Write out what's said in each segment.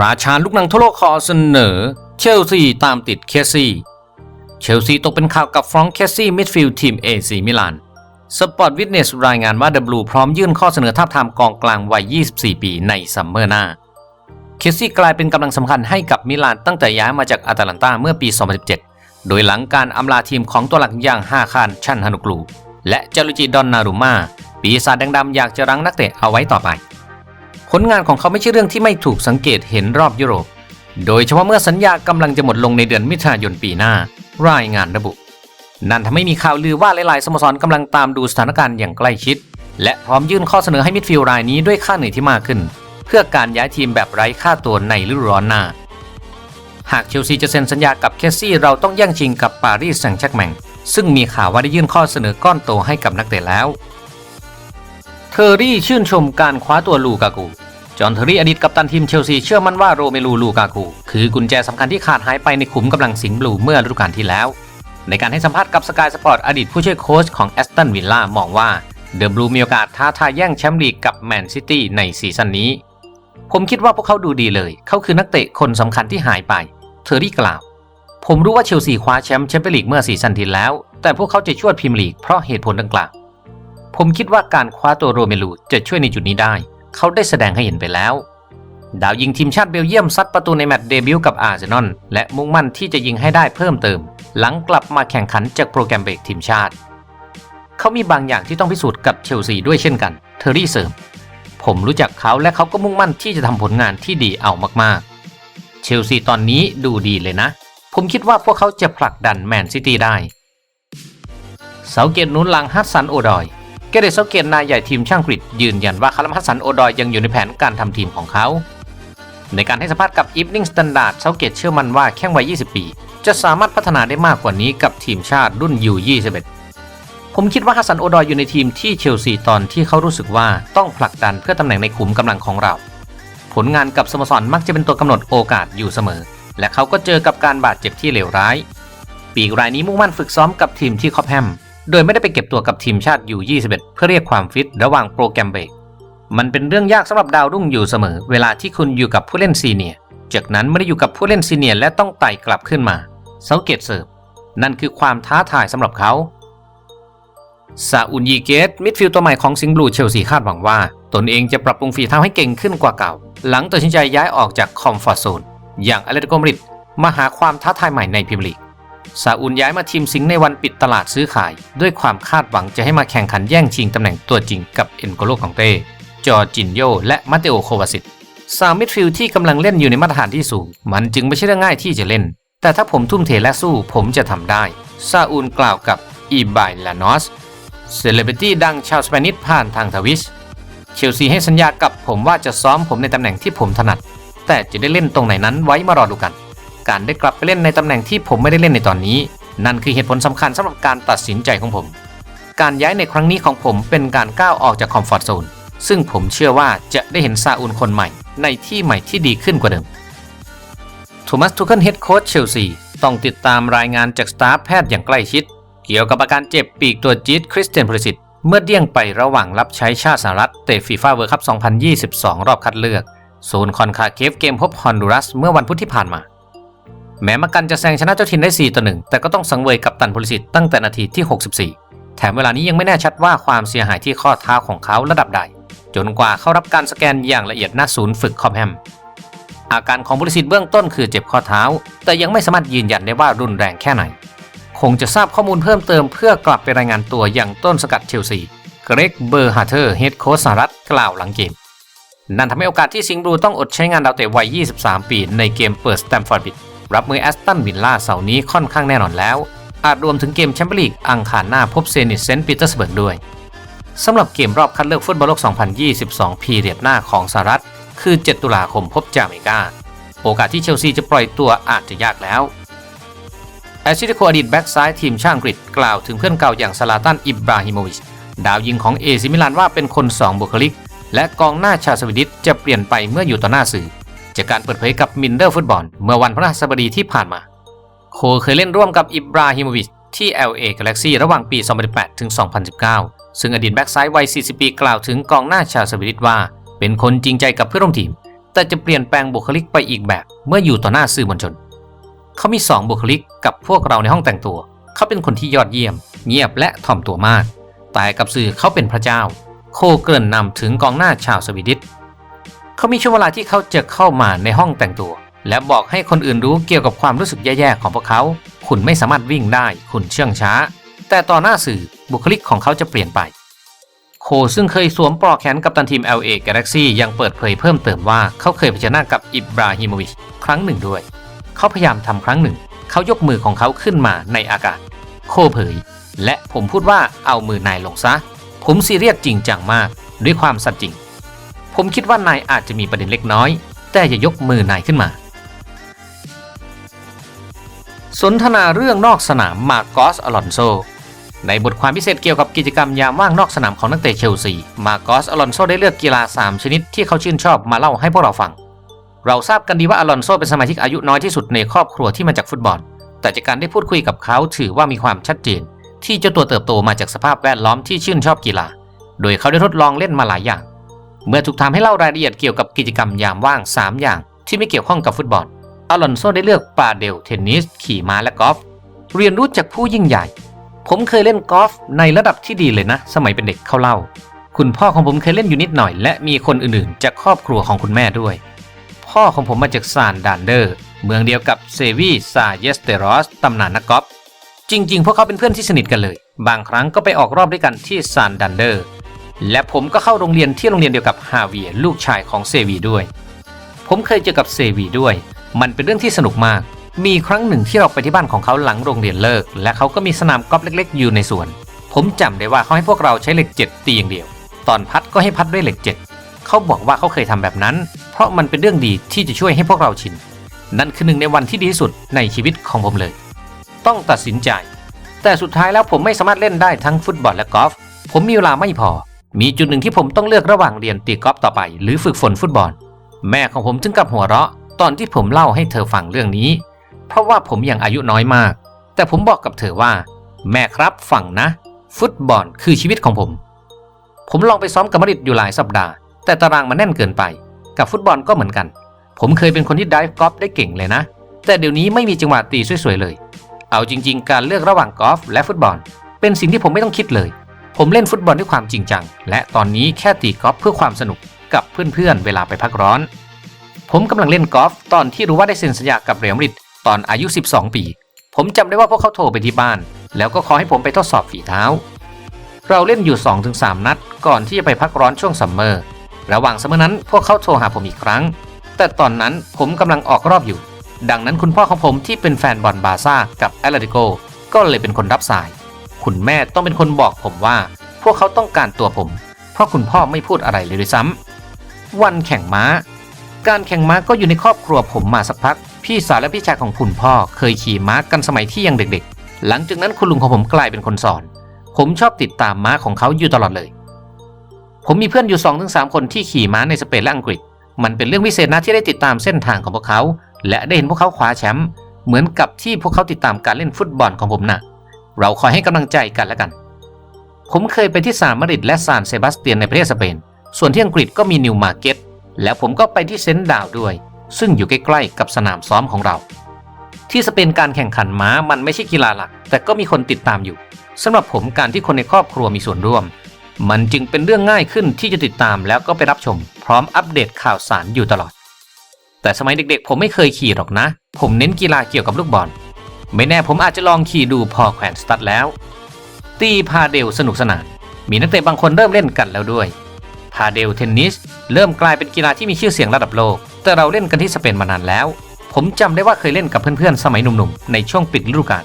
ราชาลูกหนังทั่วโลกขอเสนอ เชลซีตามติดเคสซี่ เชลซีตกเป็นข่าวกับฟรองก์เคสซี่มิดฟิลด์ทีมเอซีมิลานสปอร์ตวิทเนสรายงานว่าเดบลูพร้อมยื่นข้อเสนอทาบทามกองกลางวัย 24 ปีในซัมเมอร์หน้า เคสซี่กลายเป็นกำลังสำคัญให้กับมิลานตั้งแต่ย้ายมาจากอาตาลันตาเมื่อปี 2017 โดยหลังการอำลาทีมของตัวหลักอย่างฮาคารชันฮานุกลู และจารุจิดอนนารุมาปีศาจแดงดำอยากจะรั้งนักเตะเอาไว้ต่อไป ผลงานของเขาไม่ใช่เรื่องที่ไม่ถูกสังเกตเห็นรอบยุโรป โดยเฉพาะเมื่อสัญญากำลังจะหมดลงในเดือนมิถุนายนปีหน้า รายงานระบุ นั่นทำให้มีข่าวลือว่าหลายๆสโมสรกำลังตามดูสถานการณ์อย่างใกล้ชิด และพร้อมยื่นข้อเสนอให้มิดฟิลด์รายนี้ด้วยค่าเหนื่อยที่มากขึ้น เพื่อการย้ายทีมแบบไร้ค่าตัวในฤดูร้อนหน้า หากเชลซีจะเซ็นสัญญากับเคสซี่เราต้องแย่งชิงกับปารีสแซงต์แชร์กแมงซึ่งมีข่าวว่าได้ยื่นข้อเสนอก้อนโตให้กับนักเตะแล้ว เทอร์รี่ชื่นชมการคว้าตัวลูกากู จอห์นเทอร์รี่อดีตกัปตันทีมเชลซีเชื่อมั่นว่าโรเมลูลูกากูคือกุญแจสำคัญที่ขาดหายไปในขุมกำลังสิงห์บลูเมื่อฤดูกาลที่แล้ว ในการให้สัมภาษณ์กับสกายสปอร์ตอดีตผู้ช่วยโค้ชของแอสตันวิลล่ามองว่าเดอะบลูมีโอกาสท้าทายแย่งแชมป์ลีกกับแมนซิตี้ในซีซั่นนี้ ผมคิดว่าพวกเขาดูดีเลย เขาคือนักเตะคนสำคัญที่หายไป เทอร์รี่กล่าว ผมรู้ว่าเชลซีคว้าแชมป์แชมเปี้ยนลีกเมื่อซีซั่นที่แล้ว แต่พวกเขาจะช่วยพรีเมียร์ลีกเพราะเหตุผลดังกล่าว ผมคิดว่าการคว้าตัวโรเมลูจะช่วยในจุดนี้ได้ เขาได้แสดงให้เห็นไปแล้ว ดาวยิงทีมชาติเบลเยียมซัดประตูในแมตช์เดบิวต์กับอาร์เซนอลและมุ่งมั่นที่จะยิงให้ได้เพิ่มเติม หลังกลับมาแข่งขันจากโปรแกรมเบรกทีมชาติ เขามีบางอย่างที่ต้องพิสูจน์กับเชลซีด้วยเช่นกันเทอร์รี่เสริมผมรู้จักเขาและเขาก็มุ่งมั่นที่จะทำผลงานที่ดีเอามากๆ เชลซีตอนนี้ดูดีเลยนะ ผมคิดว่าพวกเขาจะผลักดันแมนซิตี้ได้ เสาเกตนุนหลังฮัสซันโอดอย เกเรตเสาเกตนายใหญ่ทีมช่างกรีฑยืนยันว่าคาร์ลฮัสันโอดอยยังอยู่ในแผนการทำทีมของเขา ในการให้สัมภาษณ์กับ Evening Standard เซาเกตเชื่อมั่นว่าแข้งวัย 20 ปี จะสามารถพัฒนาได้มากกว่านี้กับทีมชาติรุ่น U21 ผมคิดว่าฮัสันโอดอยอยู่ในทีมที่เชลซีตอนที่เขารู้สึกว่าต้องผลักดันเพื่อตำแหน่งในขุมกำลังของเรา ผลงานกับสโมสรมักจะเป็นตัวกำหนดโอกาสอยู่เสมอ และเขาก็เจอกับการบาดเจ็บที่เลวร้าย ปีกรายนี้มุ่งมั่นฝึกซ้อมกับทีมที่คอปแฮม โดยไม่ได้ไปเก็บตัวกับทีมชาติอยู่ 21 เพื่อเรียกความฟิตระหว่างโปรแกรมเบรก มันเป็นเรื่องยากสำหรับดาวรุ่งอยู่เสมอ เวลาที่คุณอยู่กับผู้เล่นซีเนียจากนั้นไม่ได้อยู่กับผู้เล่นซีเนียและต้องไต่กลับขึ้นมาเซาเกตเสิร์ฟนั่นคือความท้าทายสำหรับเขาซาอุนยีเกตมิดฟิลด์ตัวใหม่ของสิงห์บลูเชลซีคาดหวังว่า ตนเองจะปรับปรุงฝีเท้าให้เก่งขึ้นกว่าเก่า หลังตัดสินใจย้ายออกจากคอมฟอร์ทโซนอย่างอเลติโกมริดมาหาความท้าทายใหม่ในพรีเมียร์ลีก ซาอุนย้ายมาทีมสิงห์ในวันปิดตลาดซื้อขาย ด้วยความคาดหวังจะให้มาแข่งขันแย่งชิงตำแหน่งตัวจริงกับเอ็นโกโลของเต้ จอร์จินโย และมาเตโอโควาซิตสามมิดฟิลด์ที่กำลังเล่นอยู่ในมาตรฐานที่สูง มันจึงไม่ใช่เรื่องง่ายที่จะเล่น แต่ถ้าผมทุ่มเทและสู้ผมจะทำได้ ซาอุนกล่าวกับอีบายลานอสเซเลบริตี้ดังชาวสเปนิชผ่านทางทวิชเชลซีให้สัญญากับผมว่าจะซ้อมผมในตำแหน่งที่ผมถนัด แต่จะได้เล่นตรงไหนนั้นไว้มารอดูกัน การได้กลับไปเล่นในตำแหน่งที่ผมไม่ได้เล่นในตอนนี้ นั่นคือเหตุผลสำคัญสำหรับการตัดสินใจของผม การย้ายในครั้งนี้ของผมเป็นการก้าวออกจากคอมฟอร์ทโซนซึ่งผมเชื่อว่าจะได้เห็นซาอุนคนใหม่ ในที่ใหม่ที่ดีขึ้นกว่าเดิมโทมัสทูเคิลเฮดโค้ชเชลซีต้องติดตามรายงานจากสตาฟแพทย์อย่างใกล้ชิด เกี่ยวกับอาการเจ็บปีกตัวจี๊ดคริสเตียนพลิสิตเมื่อเดี่ยงไประหว่างรับใช้ชาติสหรัฐเตะฟีฟ่าเวิร์คัพ 2022 รอบคัดเลือกโซนคอนคาเคฟเกมพบฮอนดูรัสเมื่อวันพุธที่ผ่านมา แม้มากันจะแซงชนะเจ้าถิ่นได้ 4 ต่อ 1 แต่ก็ต้องสังเวยกับตันพลิสิตตั้งแต่นาทีที่ 64 แถมเวลานี้ยังไม่แน่ชัดว่าความเสียหายที่ข้อเท้าของเขาระดับใด จนกว่าเข้ารับการสแกนอย่างละเอียดหน้าศูนย์ฝึกคอมแฮม อาการของบริสิทธ์เบื้องต้นคือเจ็บข้อเท้า แต่ยังไม่สามารถยืนยันได้ว่ารุนแรงแค่ไหน คงจะทราบข้อมูลเพิ่มเติมเพื่อกลับไปรายงานตัวอย่างต้นสกัดเชลซีเกรกเบอร์ฮาเทอร์เฮดโค้ชสหรัฐกล่าวหลังเกมนั่นทำให้โอกาสที่สิงห์บลูต้องอดใช้งานดาวเตะวัย 23 ปี ในเกมเปิดสแตมฟอร์ดบิด รับมือแอสตันวิลล่าเสาร์นี้ค่อนข้างแน่นอนแล้ว อาจรวมถึงเกมแชมเปี้ยนลีกอังคารหน้าพบเซนิตเซนต์ปีเตอร์สเบิร์กด้วยสำหรับเกมรอบคัดเลือกฟุตบอลโลก 2022 พีเรียดหน้าของสหรัฐ คือ 7 ตุลาคมพบจาเมกา โอกาสที่เชลซีจะปล่อยตัวอาจจะยากแล้วแอชิติโคอดีตแบ็กซ้ายทีมชาติอังกฤษกล่าวถึงเพื่อนเก่าอย่างซาลาตันอิบราฮิโมวิชดาวยิงของเอซิมิลานว่าเป็นคน 2 บุคลิก และกองหน้าชาวสวีดิชจะเปลี่ยนไปเมื่ออยู่ต่อหน้าสื่อ จากการเปิดเผยกับมินเดอร์ฟุตบอลเมื่อวันพฤหัสบดีที่ผ่านมา โคเคยเล่นร่วมกับอิบราฮิโมวิชที่ LA Galaxy ระหว่างปี 2018 ถึง 2019 ซึ่งอดีตแบ็กซ้ายวัย 40 ปีกล่าวถึงกองหน้าชาวสวีดิชว่า เป็นคนจริงใจกับเพื่อนร่วมทีม แต่จะเปลี่ยนแปลงบุคลิกไปอีกแบบ เมื่ออยู่ต่อหน้าสื่อมวลชน เขามีสองบุคลิกกับพวกเราในห้องแต่งตัว เขาเป็นคนที่ยอดเยี่ยม เงียบและถ่อมตัวมาก แต่กับสื่อเขาเป็นพระเจ้า โคเกินนำถึงกองหน้าชาวสวีดิช เขามีช่วงเวลาที่เขาจะเข้ามาในห้องแต่งตัว และบอกให้คนอื่นรู้เกี่ยวกับความรู้สึกแย่ๆของพวกเขา คุณไม่สามารถวิ่งได้ คุณเชื่องช้า แต่ต่อหน้าสื่อบุคลิกของเขาจะเปลี่ยนไป โคซึ่งเคยสวมปลอกแขนกับตันทีม LA Galaxy ยังเปิดเผยเพิ่มเติมว่าเขาเคยเผชิญหน้ากับอิบราฮิโมวิชครั้งหนึ่งด้วย เขาพยายามทำครั้งหนึ่ง เขายกมือของเขาขึ้นมาในอากาศ โคเผย และผมพูดว่าเอามือนายลงซะ ผมซีเรียสจริงจังมาก ด้วยความสัตย์จริง ผมคิดว่านายอาจจะมีประเด็นเล็กน้อย แต่อย่ายกมือนายขึ้นมา สนทนาเรื่องนอกสนามมาโกสอลอนโซ ในบทความพิเศษเกี่ยวกับกิจกรรมยามว่างนอกสนามของนักเตะเชลซี มาโกสอลอนโซได้เลือกกีฬา 3 ชนิดที่เขาชื่นชอบมาเล่าให้พวกเราฟัง เราทราบกันดีว่าอลอนโซเป็นสมาชิกอายุน้อยที่สุดในครอบครัวที่มาจากฟุตบอล แต่จากการได้พูดคุยกับเขาถือว่ามีความชัดเจน ที่เจ้าตัวเติบโตมาจากสภาพแวดล้อมที่ชื่นชอบกีฬา โดยเขาได้ทดลองเล่นมาหลายอย่าง เมื่อถูกถามให้เล่ารายละเอียดเกี่ยวกับกิจกรรมยามว่าง 3 อย่าง ที่ไม่เกี่ยวข้องกับฟุตบอลอลอนโซได้เลือกปาเดลเทนนิส ขี่ม้าและกอล์ฟเรียนรู้จากผู้ยิ่งใหญ่ ผมเคยเล่นกอล์ฟในระดับที่ดีเลยนะ สมัยเป็นเด็กเขาเล่า คุณพ่อของผมเคยเล่นอยู่นิดหน่อย และมีคนอื่นๆ จากครอบครัวของคุณแม่ด้วย พ่อของผมมาจากซานดานเดอร์ เมืองเดียวกับเซวีซาเยสเตรอสตำนานนักกอล์ฟจริง ๆ พวกเขาเป็นเพื่อนที่สนิทกันเลย บางครั้งก็ไปออกรอบด้วยกันที่ซานดันเดอร์ และผมก็เข้าโรงเรียนที่โรงเรียนเดียวกับฮาเวียลูกชายของเซวีด้วย ผมเคยเจอกับเซวีด้วย มันเป็นเรื่องที่สนุกมาก มีครั้งหนึ่งที่เราไปที่บ้านของเขาหลังโรงเรียนเลิก และเขาก็มีสนามกอล์ฟเล็ก ๆ อยู่ในสวน ผมจำได้ว่าเขาให้พวกเราใช้เหล็กเจ็ดตีอย่างเดียว ตอนพัดก็ให้พัดด้วยเหล็กเจ็ดเขาบอกว่าเขาเคยทำแบบนั้น เพราะมันเป็นเรื่องดีที่จะช่วยให้พวกเราชิน นั่นคือหนึ่งในวันที่ดีที่สุดในชีวิตของผมเลย ต้องตัดสินใจ แต่สุดท้ายแล้วผมไม่สามารถเล่นได้ทั้งฟุตบอลและกอล์ฟ ผมมีเวลาไม่พอ มีจุดหนึ่งที่ผมต้องเลือกระหว่างเรียนตีกอล์ฟต่อไป หรือฝึกฝนฟุตบอล แม่ของผมถึงกับหัวเราะ ตอนที่ผมเล่าให้เธอฟังเรื่องนี้ เพราะว่าผมยังอายุน้อยมาก แต่ผมบอกกับเธอว่า แม่ครับฟังนะ ฟุตบอลคือชีวิตของผม ผมลองไปซ้อมกับมาริดอยู่หลายสัปดาห์ แต่ตารางมันแน่นเกินไป กับฟุตบอลก็เหมือนกัน ผมเคยเป็นคนที่ดิฟกอล์ฟได้เก่งเลยนะ แต่เดี๋ยวนี้ไม่มีจังหวะตีสวยๆเลย เอาจริง ๆ การเลือกระหว่างกอล์ฟและฟุตบอล เป็นสิ่งที่ผมไม่ต้องคิดเลย ผมเล่นฟุตบอลด้วยความจริงจัง และตอนนี้แค่ตีกอล์ฟเพื่อความสนุกกับเพื่อนๆ เวลาไปพักร้อน ผมกำลังเล่นกอล์ฟตอนที่รู้ว่าได้เซ็นสัญญากับเรอัลมาดริดตอนอายุ 12 ปี ผมจำได้ว่าพวกเขาโทรไปที่บ้าน แล้วก็ขอให้ผมไปทดสอบฝีเท้า เราเล่นอยู่ 2-3 นัด ก่อนที่จะไปพักร้อนช่วงซัมเมอร์ ระหว่างซัมเมอร์นั้นพวกเขาโทรหาผมอีกครั้ง แต่ตอนนั้นผมกำลังออกรอบอยู่ ดังนั้นคุณพ่อของผมที่เป็นแฟนบอลบาร์ซ่ากับแอตเลติโกก็เลยเป็นคนรับสาย คุณแม่ต้องเป็นคนบอกผมว่า พวกเขาต้องการตัวผม เพราะคุณพ่อไม่พูดอะไรเลยด้วยซ้ำวันแข่งม้า การแข่งม้าก็อยู่ในครอบครัวผมมาสักพัก พี่สาวและพี่ชายของคุณพ่อเคยขี่ม้ากันสมัยที่ยังเด็ก ๆ หลังจากนั้นคุณลุงของผมกลายเป็นคนสอน ผมชอบติดตามม้าของเขาอยู่ตลอดเลย ผมมีเพื่อนอยู่2-3คนที่ขี่ม้าในสเปนและอังกฤษ มันเป็นเรื่องพิเศษนะที่ได้ติดตามเส้นทางของพวกเขา และได้เห็นพวกเขาคว้าแชมป์เหมือนกับที่พวกเขาติดตามการเล่นฟุตบอลของผมน่ะ เราคอยให้กำลังใจกันและกัน ผมเคยไปที่ซานมาริดและซานเซบาสเตียนในประเทศสเปน ส่วนที่อังกฤษก็มีนิวมาร์เก็ต แล้วผมก็ไปที่เซนต์ดาวด้วย ซึ่งอยู่ใกล้ๆกับสนามซ้อมของเรา ที่สเปนการแข่งขันม้ามันไม่ใช่กีฬาหลัก แต่ก็มีคนติดตามอยู่สำหรับผมการที่คนในครอบครัวมีส่วนร่วม มันจึงเป็นเรื่องง่ายขึ้นที่จะติดตามแล้วก็ไปรับชม พร้อมอัปเดตข่าวสารอยู่ตลอด แต่สมัยเด็กๆ ผมไม่เคยขี่หรอกนะ ผมเน้นกีฬาเกี่ยวกับลูกบอล ไม่แน่ผมอาจจะลองขี่ดูพอแขวนสตัดแล้ว ตีพาเดลสนุกสนาน มีนักเตะบางคนเริ่มเล่นกันแล้วด้วย พาเดลเทนนิสเริ่มกลายเป็นกีฬาที่มีชื่อเสียงระดับโลก แต่เราเล่นกันที่สเปนมานานแล้ว ผมจำได้ว่าเคยเล่นกับเพื่อนๆ สมัยหนุ่มๆ ในช่วงปิดฤดูกาล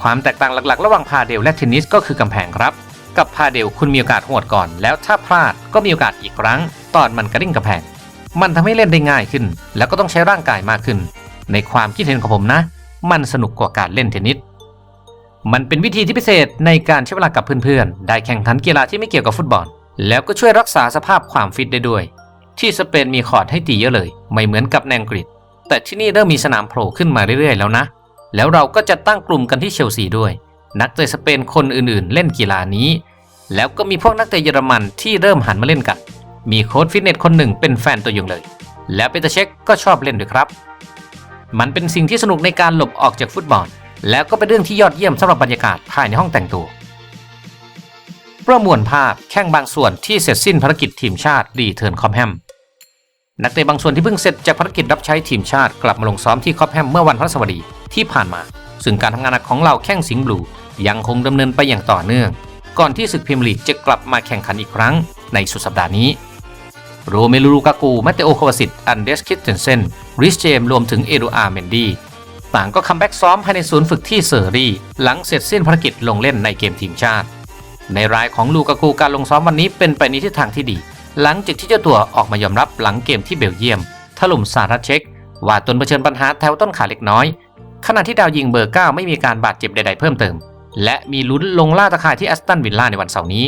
ความแตกต่างหลักๆ ระหว่างพาเดลและเทนนิสก็คือกำแพงครับ กับพาเดลคุณมีโอกาสหวดก่อน แล้วถ้าพลาดก็มีโอกาสอีกครั้ง ตอนมันกระดิ่งกำแพง มันทำให้เล่นได้ง่ายขึ้น แล้วก็ต้องใช้ร่างกายมากขึ้น ในความคิดเห็นของผมนะ มันสนุกกว่าการเล่นเทนนิส มันเป็นวิธีที่พิเศษในการใช้เวลากับเพื่อนๆ ได้แข่งขันกีฬาที่ไม่เกี่ยวกับฟุตบอล แล้วก็ช่วยรักษาสภาพความฟิตได้ด้วย ที่สเปนมีคอร์ดให้ตีเยอะเลย ไม่เหมือนกับในอังกฤษ แต่ที่นี่เริ่มมีสนามโผล่ขึ้นมาเรื่อยๆ แล้วนะ แล้วเราก็จะตั้งกลุ่มกันที่เชลซีด้วย นักเตะสเปนคนอื่นๆ เล่นกีฬานี้ แล้วก็มีพวกนักเตะเยอรมันที่เริ่มหันมาเล่นกัน มีโค้ชฟิตเนสคนหนึ่งเป็นแฟนตัวยงเลย และเปเตอร์เช็คก็ชอบเล่นด้วยครับ มันเป็นสิ่งที่สนุกในการหลบออกจากฟุตบอล แล้วก็เป็นเรื่องที่ยอดเยี่ยมสำหรับบรรยากาศภายในห้องแต่งตัว ประมวลภาพแข่งบางส่วนที่เสร็จสิ้นภารกิจทีมชาติรีเทิร์นคอมแฮมนักเตะบางส่วนที่เพิ่งเสร็จจากภารกิจรับใช้ทีมชาติกลับมาลงซ้อมที่คอปแฮมเมื่อวันพฤหัสบดีที่ผ่านมา ซึ่งการทำงานหนักของเราแข้งสิงห์บลูยังคงดำเนินไปอย่างต่อเนื่อง ก่อนที่ศึกพรีเมียร์ลีกจะกลับมาแข่งขันอีกครั้งในสุดสัปดาห์นี้โรเมลูลูกากู มาเตโอโควาสิตอันเดส คิตเทนเซน ริชเจมรวมถึงเอดูอาร์เมนดีต่างก็คัมแบ็กซ้อมภายในศูนย์ฝึกที่เซอร์รีหลังเสร็จสิ้นภารกิจลงเล่นในเกมทีมชาติ ในรายของลูกากูการลงซ้อมวันนี้เป็นไปในทิศทางที่ดี หลังจากที่เจ้าตัวออกมายอมรับหลังเกมที่เบลเยียม ถล่มสหรัฐเช็กว่าตนเผชิญปัญหาแถวต้นขาเล็กน้อย ขณะที่ดาวยิงเบอร์ 9 ไม่มีการบาดเจ็บใด ๆ เพิ่มเติม และมีลุ้นลงล่าตะข่ายที่แอสตันวิลล่าในวันเสาร์นี้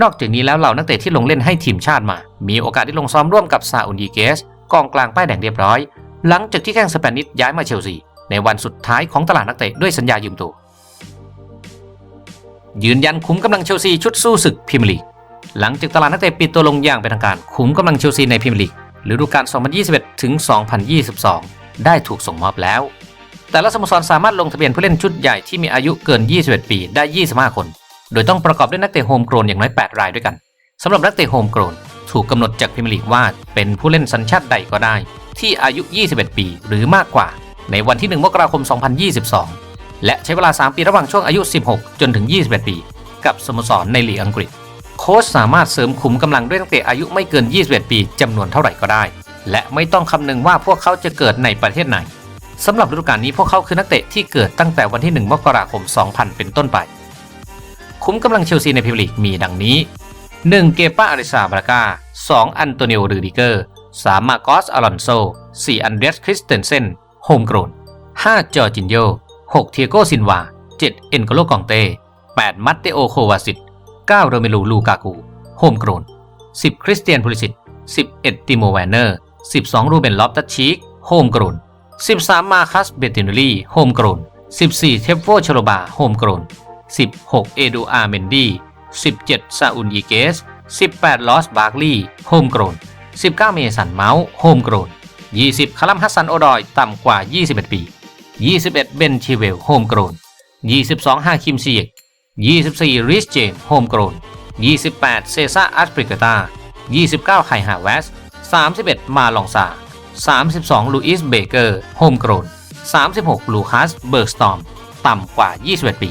นอกจากนี้แล้วเหล่านักเตะที่ลงเล่นให้ทีมชาติมา มีโอกาสได้ลงซ้อมร่วมกับซาอุนยีเกส กองกลางป้ายแดงเรียบร้อย หลังจากที่แข้งสเปนิชย้ายมาเชลซีในวันสุดท้ายของตลาดนักเตะด้วยสัญญายืมตัว ยืนยันขุมกำลังเชลซีชุดสู้ศึกพรีเมียร์ลีกหลังจากตลาดนักเตะปิดตัวลงอย่างเป็นทางการขุมกำลังเชลซีในพรีเมียร์ลีกฤดูกาล 2021 ถึง 2022 ได้ถูกส่งมอบแล้ว แต่ละสโมสรสามารถลงทะเบียนผู้เล่นชุดใหญ่ที่มีอายุเกิน 21 ปีได้ 25 คน โดยต้องประกอบด้วยนักเตะโฮมโกรนอย่างน้อย 8 รายด้วยกันสำหรับนักเตะโฮมโกรน ถูกกำหนดจากพรีเมียร์ลีกว่าเป็นผู้เล่นสัญชาติใดก็ได้ ที่อายุ 21 ปีหรือมากกว่า ในวันที่ 1 มกราคม 2022 และใช้เวลา 3 ปีระหว่างช่วงอายุ 16 จนถึง 21 ปี กับสโมสรในลีกอังกฤษ โค้ชสามารถเสริมขุมกำลังด้วยนักเตะอายุไม่เกิน 21 ปีจำนวนเท่าไหร่ก็ได้ และไม่ต้องคำนึงว่าพวกเขาจะเกิดในประเทศไหนสำหรับฤดูกาลนี้พวกเขาคือนักเตะที่เกิดตั้งแต่วันที่ 1 มกราคม 2000 เป็นต้นไป คุ้มกำลังเชลซีในพรีเมียร์ลีกมีดังนี้ 1. เกปาอาริซาบราก้า 2. อันโตนิโอรูดิเกอร์ 3. มาโกสอลอนโซ 4. อันเดรสคริสเตนเซนโฮมกรน 5. จอร์จินโย 6. เทียโกซินวา 7. เอ็นโกโลกองเต้ 8. มัตเตโอโควาสิต 9. โรเมลูลูกากู โฮมกรน 10. คริสเตียนพูลิสิต 11. ติโมแวนเนอร์ 12. รูเบนลอฟตัชชีกโฮมกรน 13. มาคัสเบตินลีโฮมกรน 14. เทฟโฟชโลบา โฮมกรน 16. เอดูอาร์เมนดี 17. ซาอุนยีเกส 18. ลอสบาร์กลีโฮมโกรน 19. เมสันเมาส์โฮมโกรน 20. คาลัมฮัสซันโอดอย ต่ำกว่า 21 ปี 21. เบนชิเวลโฮมโกรน 22. ฮาคิมซีเอก 24. ริชเจมโฮมโกรน 28. เซซ่าอัสปริกตา 29. ไคฮาเวส 31. มาลองซา 32. ลูอิสเบเกอร์โฮมโกรน 36. ลูคัสเบิร์กสตอม ต่ำกว่า 21 ปี